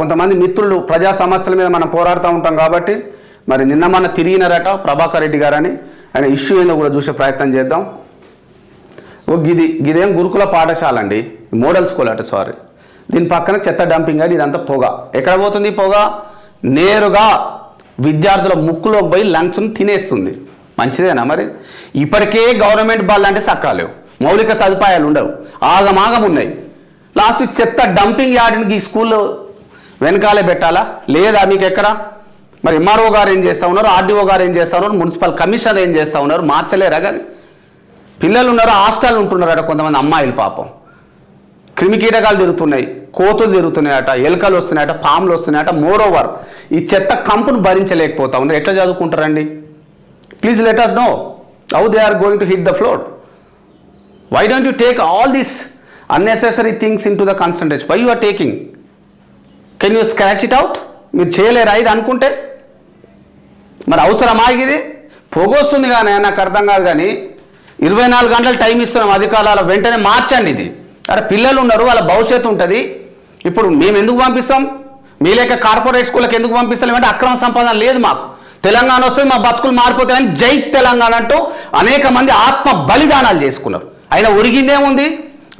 కొంతమంది మిత్రులు ప్రజా సమస్యల మీద మనం పోరాడుతూ ఉంటాం కాబట్టి మరి నిన్న మన తిరిగినారట ప్రభాకర్ రెడ్డి గారని ఆయన ఇష్యూ ఏందో కూడా చూసే ప్రయత్నం చేద్దాం. ఓ గిది గిదేం గురుకుల పాఠశాల అండి మోడల్ స్కూల్ అట సారీ. దీని పక్కన చెత్త డంపింగ్ అని ఇదంతా పొగ. ఎక్కడ పోతుంది పొగ? నేరుగా విద్యార్థుల ముక్కులోకి పోయి లంచ్ను తినేస్తుంది. మంచిదేనా మరి? ఇప్పటికే గవర్నమెంట్ బాల్ అంటే సక్కాలేవు మౌలిక సదుపాయాలు ఉండవు. ఆగమాగం ఉన్నాయి లాస్ట్ చెత్త డంపింగ్ యార్డ్ని ఈ స్కూల్లో వెనకాలే పెట్టాలా? లేదా మీకు ఎక్కడ మరి ఎంఆర్ఓ గారు ఏం చేస్తూ ఉన్నారు? ఆర్డీఓ గారు ఏం చేస్తూ ఉన్నారు? మున్సిపల్ కమిషనర్ ఏం చేస్తూ ఉన్నారు? మార్చలేరా కానీ పిల్లలు ఉన్నారు హాస్టల్ ఉంటున్నారు అట కొంతమంది అమ్మాయిలు పాపం. క్రిమికీటకాలు తిరుగుతున్నాయి. కోతులు తిరుగుతున్నాయట ఎలుకలు వస్తున్నాయట పాములు వస్తున్నాయట. మోర్ ఓవర్ ఈ చెత్త కంపును భరించలేకపోతా ఉన్నారు. ఎట్లా చదువుకుంటారండి? Please let us know how they are going to hit the floor why don't you take all these unnecessary things in to the concentration why you are taking can you scratch it out మీరు చేయలేరా ఇది అనుకుంటే? మరి అవసరమా ఇది? పొగొస్తుంది కానీ నాకు అర్థం కాదు కానీ ఇరవై నాలుగు గంటలు టైం ఇస్తున్నాం అధికారాల వెంటనే మార్చండి ఇది. అరే పిల్లలు ఉన్నారు వాళ్ళ భవిష్యత్తు ఉంటుంది. ఇప్పుడు మేము ఎందుకు పంపిస్తాం? మీ లేక కార్పొరేట్ స్కూళ్ళకి ఎందుకు పంపిస్తాం అంటే అక్రమ సంపాదన లేదు మాకు. తెలంగాణ వస్తుంది మా బతుకులు మారిపోతాయని జై తెలంగాణ అంటూ అనేక మంది ఆత్మ బలిదానాలు చేసుకున్నారు. అయినా ఒరిగిందేముంది?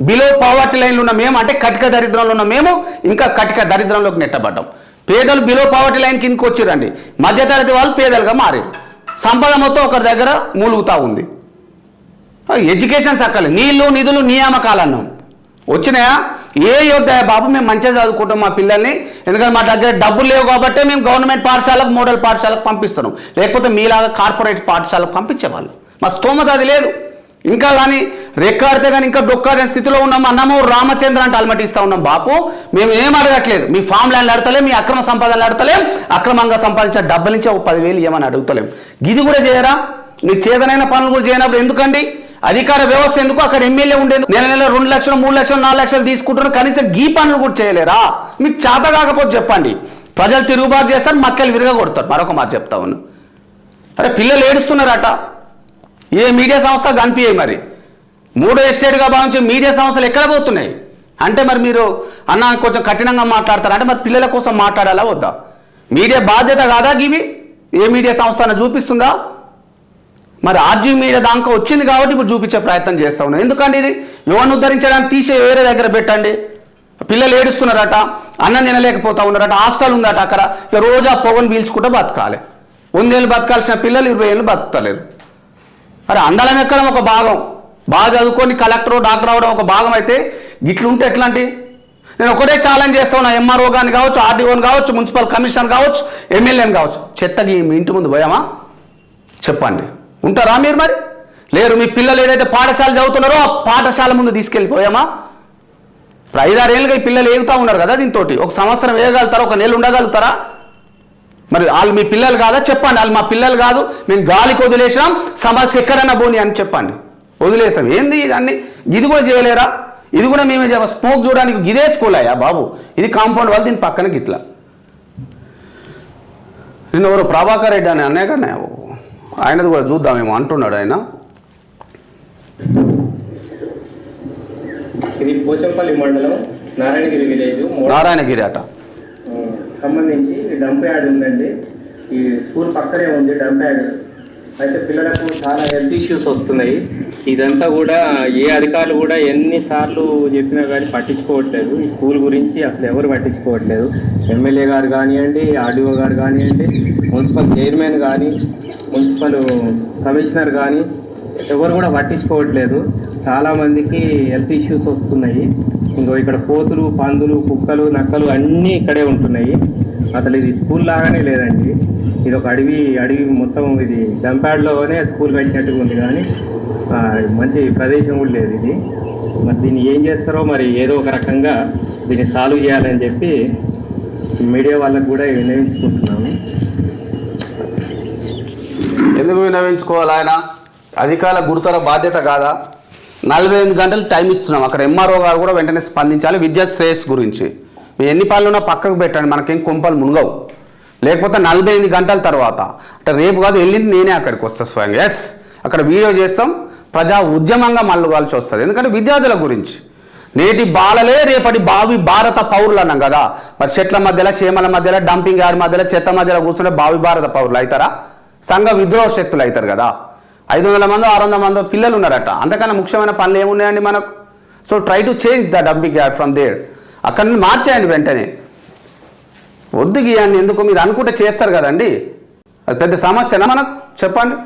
బిలో పావర్టీ లైన్లో ఉన్న మేము అంటే కటిక దరిద్రంలో ఉన్న మేము ఇంకా కటిక దరిద్రంలోకి నెట్టబడ్డాం. పేదలు బిలో పావర్టీ లైన్ కిందకి వచ్చిరండి. మధ్యతరగతి వాళ్ళు పేదలుగా మారారు. సంపద మొత్తం ఒకరి దగ్గర మూలుగుతూ ఉంది. ఎడ్యుకేషన్ సక్కలే. నీళ్ళు నిధులు నియామకాలు అన్నాం వచ్చినాయా? ఏ యోధ బాబు మేము మంచిగా చదువుకుంటాం మా పిల్లల్ని. ఎందుకంటే మా దగ్గర డబ్బులు లేవు కాబట్టి మేము గవర్నమెంట్ పాఠశాలకు మోడల్ పాఠశాలకు పంపిస్తున్నాం. లేకపోతే మీలాగా కార్పొరేట్ పాఠశాలకు పంపించేవాళ్ళు. మా స్తోమత అది లేదు. ఇంకా కానీ రెక్కాడితే కానీ ఇంకా డొక్కాడే స్థితిలో ఉన్నాం. అన్నము రామచంద్ర అంటే అలమటిస్తా ఉన్నాం బాపు. మేము ఏం అడగట్లేదు. మీ ఫామ్ ల్యాండ్ అడతలేం మీ అక్రమ సంపాదనలు అడతలేం అక్రమంగా సంపాదించిన డబ్బుల నుంచి ఒక పదివేలు ఏమని అడుగుతలేం. ఇది కూడా చేయరా? మీకు చేతనైన పనులు కూడా చేయనప్పుడు ఎందుకండి? అధికార వ్యవస్థ ఎందుకు? అక్కడ ఎమ్మెల్యే ఉండేందుకు నెల నెల రెండు లక్షలు మూడు లక్షలు నాలుగు లక్షలు తీసుకుంటున్నారు. కనీసం గీ పనులు కూడా చేయలేరా? మీకు చేత కాకపోతే చెప్పండి. ప్రజలు తిరుగుబాటు చేస్తారు మక్కలు విరగ కొడతారు మరొక మాట చెప్తా ఉన్నా. అరే పిల్లలు ఏడుస్తున్నారట. ఏ మీడియా సంస్థ కనిపించాయి మరి? మూడో ఎస్టేట్గా భావించే మీడియా సంస్థలు ఎక్కడ పోతున్నాయి? అంటే మరి మీరు అన్న కొంచెం కఠినంగా మాట్లాడతారు? అంటే మరి పిల్లల కోసం మాట్లాడాలా? వద్దా? మీడియా బాధ్యత కాదా గివి? ఏ మీడియా సంస్థ అన్న చూపిస్తుందా? మరి ఆర్జీ మీడియా దాంట్లో వచ్చింది కాబట్టి ఇప్పుడు చూపించే ప్రయత్నం చేస్తా ఉన్నాం. ఎందుకంటే ఇది యువను ఉద్ధరించడానికి తీసే వేరే దగ్గర పెట్టండి. పిల్లలు ఏడుస్తున్నారట అన్నం తినలేకపోతా ఉన్నారట హాస్టల్ ఉందట అక్కడ. ఇక రోజు ఆ పొగను పీల్చుకుంటే బతకాలి. వందేళ్ళు బతకాల్సిన పిల్లలు ఇరవై ఏళ్ళు బతకలేరు. మరి అందలం ఎక్కడం ఒక భాగం. బాగా చదువుకొని కలెక్టర్ డాక్టర్ అవడం ఒక భాగం అయితే ఇట్లుంటే ఎట్లాంటి? నేను ఒకటే ఛాలెంజ్ చేస్తాను ఎంఆర్ఓ గాని కావచ్చు ఆర్డీఓని కావచ్చు మున్సిపల్ కమిషనర్ కావచ్చు ఎమ్మెల్యేని కావచ్చు. చెత్తకి మీ ఇంటి ముందు పోయామా? చెప్పండి. ఉంటారా మీరు మరి? లేరు మీ పిల్లలు ఏదైతే పాఠశాల చదువుతున్నారో ఆ పాఠశాల ముందు తీసుకెళ్ళిపోయామా? ఇప్పుడు ఐదారేళ్ళుగా ఈ పిల్లలు ఏగుతూ ఉన్నారు కదా దీంతో ఒక సంవత్సరం వేయగలుగుతారా ఒక నెల ఉండగలుగుతారా? మరి వాళ్ళు మీ పిల్లలు కాదా? చెప్పండి. వాళ్ళు మా పిల్లలు కాదు. మేము గాలికి వదిలేసాం సమస్య ఎక్కడన్నా పోని అని చెప్పండి. వదిలేసాం. ఏంది ఇదన్నీ? ఇది కూడా చేయలేరా? ఇది కూడా మేమే చెప్ప స్మోక్ చూడడానికి ఇదే స్కూల్ అయ్యా బాబు. ఇది కాంపౌండ్ వాళ్ళు దీని పక్కన గిట్లా. నిన్న ఎవరు ప్రభాకర్ రెడ్డి అని అన్నయ్య కన్నా ఆయనది కూడా చూద్దామేమో అంటున్నాడు ఆయన. ఇది పోచంపల్లి మండలం నారాయణగిరి విలేజ్. నారాయణగిరి అట. ఖమ్మం నుంచి డంప్ యార్డ్ ఉందండి. ఈ స్కూల్ పక్కనే ఉంది డంప్ యార్డ్ అయితే పిల్లలకు చాలా హెల్త్ ఇష్యూస్ వస్తున్నాయి. ఇదంతా కూడా ఏ అధికారులు కూడా ఎన్నిసార్లు చెప్పినా కానీ పట్టించుకోవట్లేదు. ఈ స్కూల్ గురించి అసలు ఎవరు పట్టించుకోవట్లేదు. ఎమ్మెల్యే గారు కానివ్వండి ఆర్డీఓ గారు కానివ్వండి మున్సిపల్ చైర్మన్ కానీ మున్సిపల్ కమిషనర్ కానీ ఎవరు కూడా పట్టించుకోవట్లేదు. చాలామందికి హెల్త్ ఇష్యూస్ వస్తున్నాయి. ఇంకో ఇక్కడ కోతులు పందులు కుక్కలు నక్కలు అన్నీ ఇక్కడే ఉంటున్నాయి. అసలు ఇది స్కూల్ లాగానే లేదండి. ఇది ఒక అడవి అడవి మొత్తం ఇది డంప్యాడ్లోనే స్కూల్ కట్టినట్టుగా ఉంది కానీ మంచి ప్రదేశం కూడా లేదు ఇది. మరి దీన్ని ఏం చేస్తారో మరి ఏదో ఒక రకంగా దీన్ని సాల్వ్ చేయాలని చెప్పి మీడియా వాళ్ళకు కూడా వినవించుకుంటున్నాము ఎందుకు వినవించుకోవాలి ఆయన? అధికారుల గురుతర బాధ్యత కాదా? నలభై ఎనిమిది గంటలు టైం ఇస్తున్నాం. అక్కడ ఎంఆర్ఓ గారు కూడా వెంటనే స్పందించాలి. విద్యా శ్రేయస్ గురించి. మీ ఎన్ని పనులు ఉన్నా పక్కకు పెట్టండి. మనకేం కుంపలు మునగవు. లేకపోతే నలభై ఎనిమిది గంటల తర్వాత. అంటే రేపు కాదు వెళ్ళింది నేనే అక్కడికి వస్తా స్వయంగా. ఎస్ అక్కడ వీడియో చేస్తాం. ప్రజా ఉద్యమంగా మళ్ళుగాల్సి వస్తుంది. ఎందుకంటే విద్యార్థుల గురించి. నేటి బాలలే రేపటి బావి భారత పౌరులు అన్నాం కదా. మరి చెట్ల మధ్యలో చేమల మధ్యలో డంపింగ్ యార్డ్ మధ్యలో చెత్త మధ్యలో కూర్చుంటే బావి భారత పౌరులు అవుతారా? సంఘ విద్రోహ శక్తులు అవుతారు కదా. ఐదు వందల మందో ఆరు వందల మందో పిల్లలు ఉన్నారట అంతకన్నా ముఖ్యమైన పనులు ఏమున్నాయండి మనకు? So try to change the dumping yard from there అక్కడ నుండి మార్చేయండి వెంటనే. వద్దు గీయండి ఎందుకు? మీరు అనుకుంటే చేస్తారు కదండి. అది పెద్ద సమస్యనా మనకు? చెప్పండి.